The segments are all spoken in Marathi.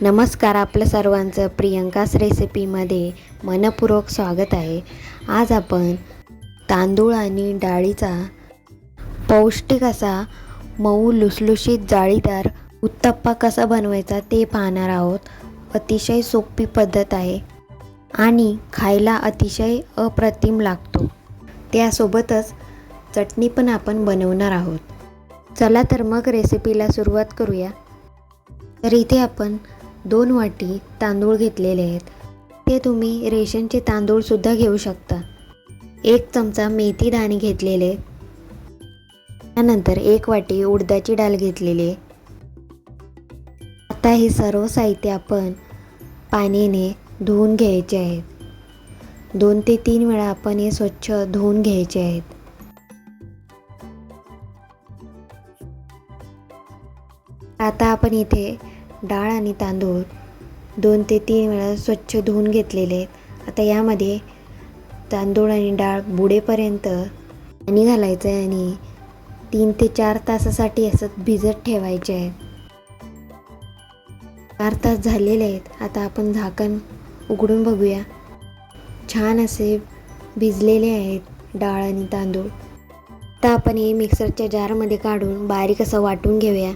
नमस्कार आपलं सर्वांचं प्रियंकास रेसिपीमध्ये मनपूर्वक स्वागत आहे. आज आपण तांदूळ आणि डाळीचा पौष्टिक असा मऊ लुसलुशीत जाळीदार उत्तप्पा कसा बनवायचा ते पाहणार आहोत. अतिशय सोपी पद्धत आहे आणि खायला अतिशय अप्रतिम लागतो. त्यासोबतच चटणी पण आपण बनवणार आहोत. चला तर मग रेसिपीला सुरुवात करूया. तर इथे आपण दोन वाटी तांदूळ घेतलेले आहेत. ते तुम्ही रेशनचे तांदूळसुद्धा घेऊ शकता. एक चमचा मेथी दाणे घेतलेले. त्यानंतर एक वाटी उडदाची डाळ घेतलेली. आहे आता हे सर्व साहित्य आपण पाण्याने धुवून घ्यायचे आहेत. दोन ते तीन वेळा आपण हे स्वच्छ धुवून घ्यायचे आहेत. आता आपण इथे डाळ आणि तांदूळ दोन ते तीन वेळा स्वच्छ धुवून घेतलेले आहेत. आता यामध्ये तांदूळ आणि डाळ बुडेपर्यंत पाणी घालायचं आहे आणि तीन ते चार तासासाठी असं भिजत ठेवायचे आहे चार तास झालेले आहेत. आता आपण झाकण उघडून बघूया. छान असे भिजलेले आहेत डाळ आणि तांदूळ. आता आपण हे मिक्सरच्या जारमध्ये काढून बारीक असं वाटून घेऊया.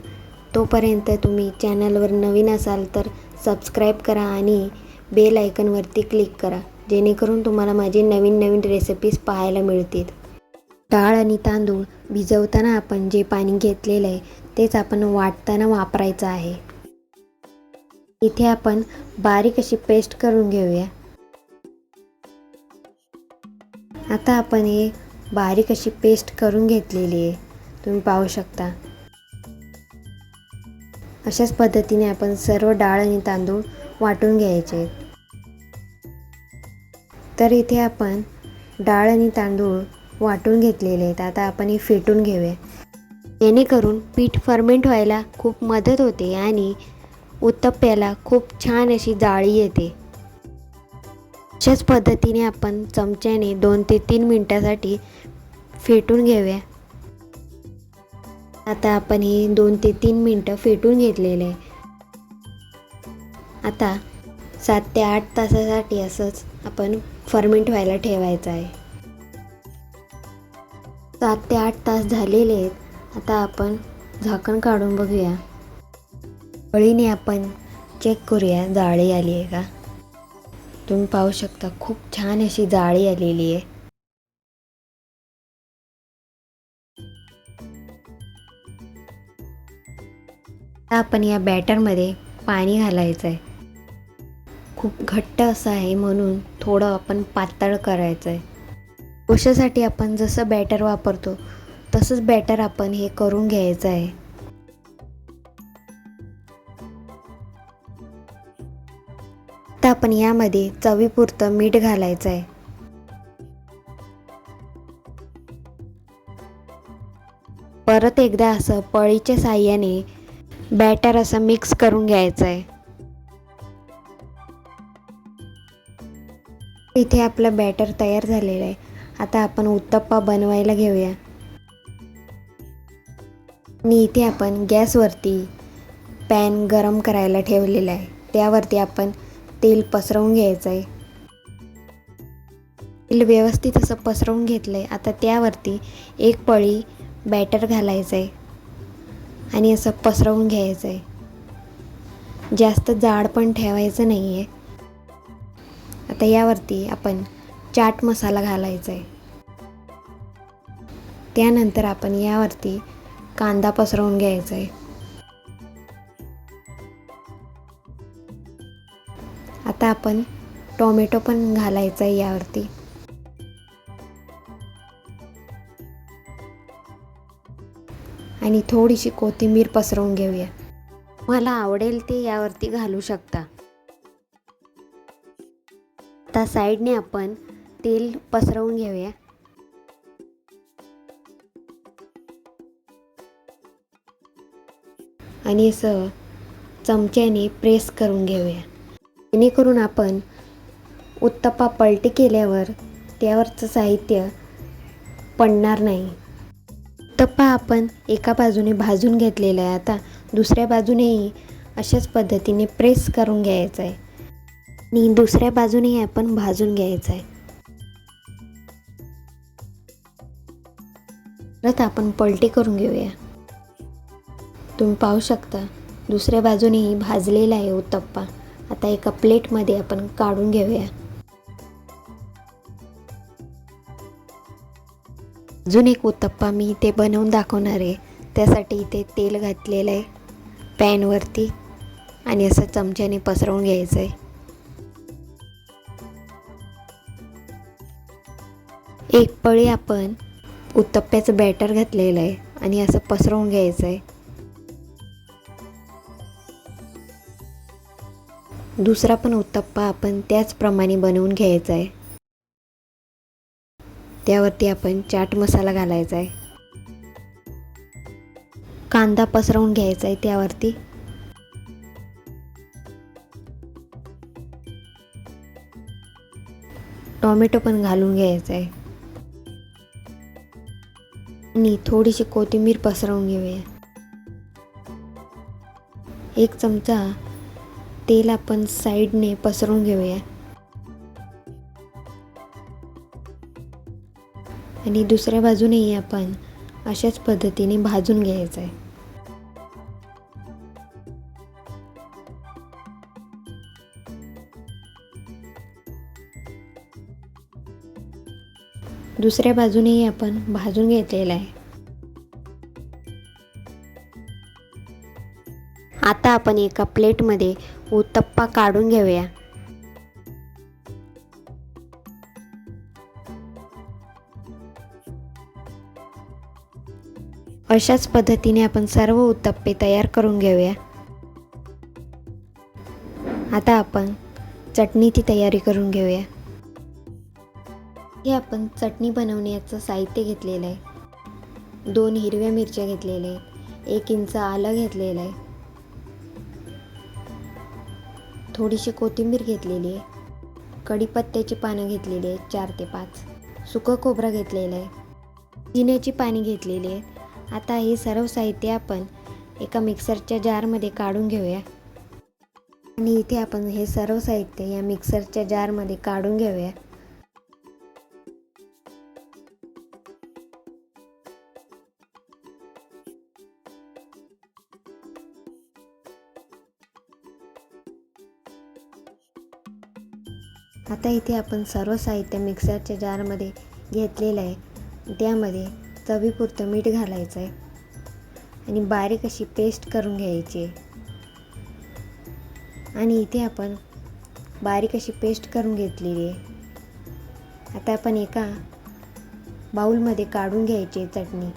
तोपर्यंत तुम्ही चॅनलवर नवीन असाल तर सबस्क्राईब करा आणि बेल आयकनवरती क्लिक करा जेणेकरून तुम्हाला माझे नवीन नवीन रेसिपीज पाहायला मिळतील. डाळ आणि तांदूळ भिजवताना आपण जे पाणी घेतलेलं आहे तेच आपण वाटताना वापरायचं आहे. इथे आपण बारीक अशी पेस्ट करून घेऊया. आता आपण हे बारीक अशी पेस्ट करून घेतलेली आहे. तुम्ही पाहू शकता. अशाच पद्धतीने आपण सर्व डाळ आणि तांदूळ वाटून घ्यायचे. तर इथे आपण डाळ आणि तांदूळ वाटून घेतलेले आहेत. आता आपण हे फेटून घेऊया. जेणेकरून पीठ फर्मेंट व्हायला खूप मदत होते आणि उत्तप्प्याला खूप छान अशी जाळी येते. अशाच पद्धतीने आपण चमच्याने दोन ते तीन मिनटासाठी फेटून घेऊया. आता आपण हे दोन ते तीन मिनटं फेटून घेतलेलं आहे. आता सात ते आठ तासासाठी असंच आपण फर्मेंट व्हायला ठेवायचं आहे. सात ते आठ तास झालेले आहेत. आता आपण झाकण काढून बघूया. वळीने आपण चेक करूया जाळी आली आहे का. तुम्ही पाहू शकता खूप छान अशी जाळी आलेली आहे. आता आपण या बॅटरमध्ये पाणी घालायचं आहे खूप घट्ट असं आहे म्हणून थोडं आपण पातळ करायचं आहे डोशासाठी आपण जसं बॅटर वापरतो तसंच बॅटर आपण हे करून घ्यायचं आहे. आता आपण यामध्ये चवीपुरतं मीठ घालायचं आहे. परत एकदा असं पळीच्या साह्याने बॅटर असं मिक्स करून घ्यायचं आहे इथे आपलं बॅटर तयार झालेलं आहे. आता आपण उत्तप्पा बनवायला घेऊया. आणि इथे आपण गॅसवरती पॅन गरम करायला ठेवलेला आहे. त्यावरती आपण तेल पसरवून घ्यायचं आहे तेल व्यवस्थित असं पसरवून घेतलं आहे आता त्यावरती एक पळी बॅटर घालायचं आहे आणि असं पसरवून घ्यायचं आहे जास्त जाड पण ठेवायचं नाही आहे आता यावरती आपण चाट मसाला घालायचा आहे त्यानंतर आपण यावरती कांदा पसरवून घ्यायचा आहे आता आपण टोमॅटो पण घालायचा आहे यावरती. आणि थोडीशी कोथिंबीर पसरवून घेऊया. मला आवडेल ते यावरती घालू शकता. आता साईडने आपण तेल पसरवून घेऊया. आणि असं चमच्याने प्रेस करून घेऊया. जेणेकरून आपण उत्तप्पा पलटी केल्यावर त्यावरचं साहित्य पडणार नाही. उत्तप्पा आपण एका बाजूने भाजून घेतलेला आहे. आता दुसऱ्या बाजूनेही अशाच पद्धतीने प्रेस करून घ्यायचं आहे. आणि दुसऱ्या बाजूनेही आपण भाजून घ्यायचं आहे. परत आपण पलटी करून घेऊया. तुम्ही पाहू शकता दुसऱ्या बाजूनेही भाजलेला आहे हो उत्तप्पा आता एका प्लेटमध्ये आपण काढून घेऊया. अजून एक उत्तप्पा मी इथे बनवून दाखवणार आहे. त्यासाठी इथे तेल घातलेलं आहे पॅनवरती आणि असं चमच्याने पसरवून घ्यायचं आहे. एक पळी आपण उत्तप्प्याचं बॅटर घातलेलं आहे आणि असं पसरवून घ्यायचं आहे. दुसरा पण उत्तप्पा आपण त्याचप्रमाणे बनवून घ्यायचा आहे. त्यावरती आपण चाट मसाला घालायचा आहे. कांदा पसरवून घ्यायचा आहे त्यावरती. टॉमॅटो पण घालून घ्यायचा आहे. आणि थोडीशी कोथिंबीर पसरवून घेऊया. एक चमचा तेल आपण साईडने पसरून घेऊया. आणि दुसऱ्या बाजूनेही आपण अशाच पद्धतीने भाजून घ्यायचं आहे. दुसऱ्या बाजूनेही आपण भाजून घेतलेलं आहे. आता आपण एका प्लेटमध्ये उत्तप्पा काढून घेऊया. अशाच पद्धतीने आपण सर्व उत्तप्पे तयार करून घेऊया. आता आपण चटणीची तयारी करून घेऊया. हे आपण चटणी बनवण्याचं साहित्य घेतलेलं आहे. दोन हिरव्या मिरच्या घेतलेल्या आहेत. एक इंच आलं घेतलेलं आहे. थोडीशी कोथिंबीर घेतलेली आहे. कढीपत्त्याची पानं घेतलेली आहेत चार ते पाच. सुकं खोबरं घेतलेलं आहे. जिन्याची पाणी घेतलेली आहेत. आता हे सर्व साहित्य आपण एका मिक्सरच्या जारमध्ये काढून घेऊया. आणि इथे आपण हे सर्व साहित्य या मिक्सरच्या जारमध्ये काढून घेऊया. आता इथे आपण सर्व साहित्य मिक्सरच्या जारमध्ये घेतलेलं आहे. त्यामध्ये चवीपुरतं मीठ घालायचं आहे आणि बारीक अशी पेस्ट करून घ्यायची. आहे आणि इथे आपण बारीक अशी पेस्ट करून घेतलेली आहे. आता आपण एका बाऊलमध्ये काढून घ्यायची आहे चटणी.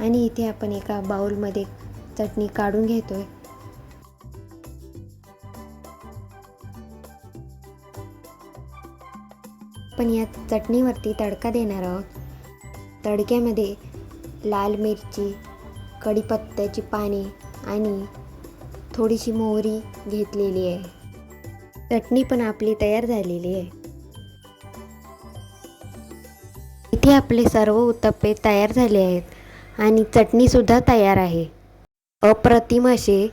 आणि इथे आपण एका बाउलमध्ये चटणी काढून घेतोय. पण या चटणीवरती तडका देणार आहोत तडक्यामध्ये लाल मिरची कढीपत्त्याची पाने आणि थोडीशी मोहरी घेतलेली आहे. चटणी पण आपली तयार झालेली आहे. इथे आपले सर्व उत्तप्पे तयार झाले आहेत आणि चटणीसुद्धा तयार आहे. अप्रतिम असे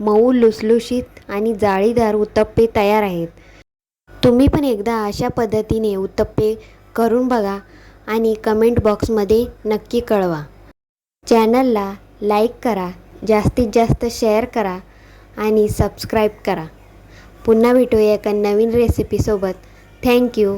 मऊ लुसलुशीत आणि जाळीदार उत्तप्पे तयार आहेत. तुम्ही पण एकदा अशा पद्धतीने उत्तप्पे करून बघा आणि कमेंट बॉक्समध्ये नक्की कळवा. चॅनलला लाईक करा जास्तीत जास्त शेअर करा आणि सबस्क्राईब करा. पुन्हा भेटूया एका नवीन रेसिपीसोबत थँक्यू